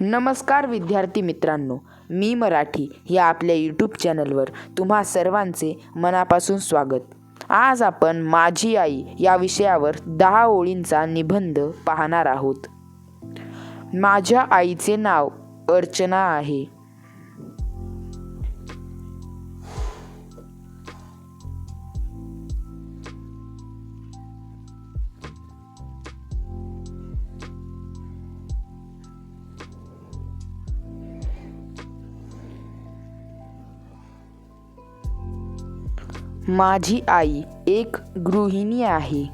नमस्कार विद्यार्थी मित्रांनो मी मराठी या आपल्या यूट्यूब चॅनलवर तुम्हा सर्वांचे मनापासून स्वागत. आज आपण माझी आई या विषयावर दहा ओळींचा निबंध पाहणार आहोत. माझ्या आईचे नाव अर्चना आहे. माझी आई एक गृहिणी आहे.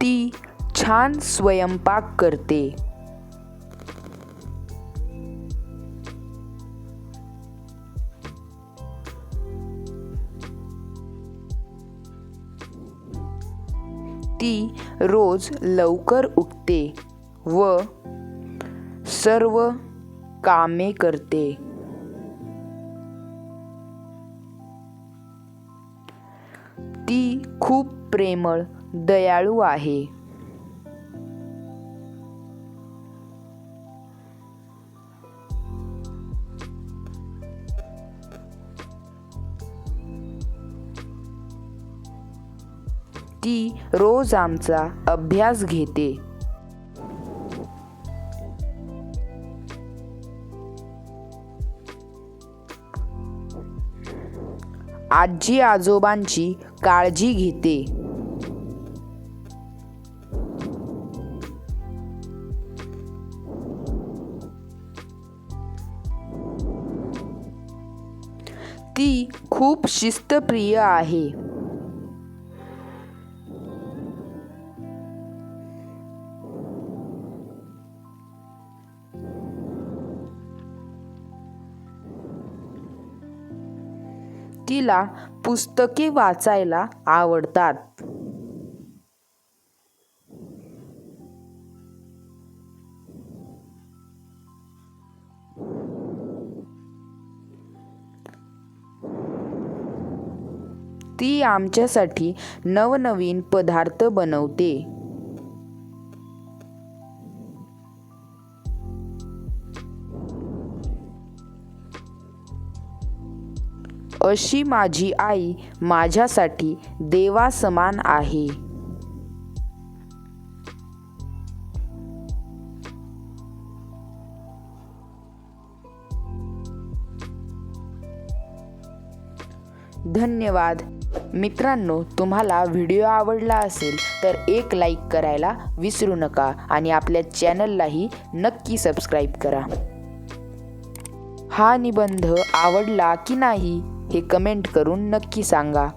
ती छान स्वयंपाक करते. ती रोज लवकर उठते व सर्व कामे करते. ती खूप प्रेमळ दयाळू आहे. ती रोज आमचा अभ्यास घेते. आजी आजोबांची काळजी घेते. ती खूप शिस्तप्रिय आहे. तिला पुस्तके वाचायला आवडतात. ती आमच्यासाठी नवनवीन पदार्थ बनवते. अशी माझी आई माझ्यासाठी देवासमान आहे. धन्यवाद. मित्रांनो तुम्हाला व्हिडिओ आवडला असेल तर एक लाईक करायला विसरू नका आणि आपल्या चॅनललाही नक्की सबस्क्राईब करा. हा निबंध आवडला की नाही? हे कमेंट करून नक्की सांगा.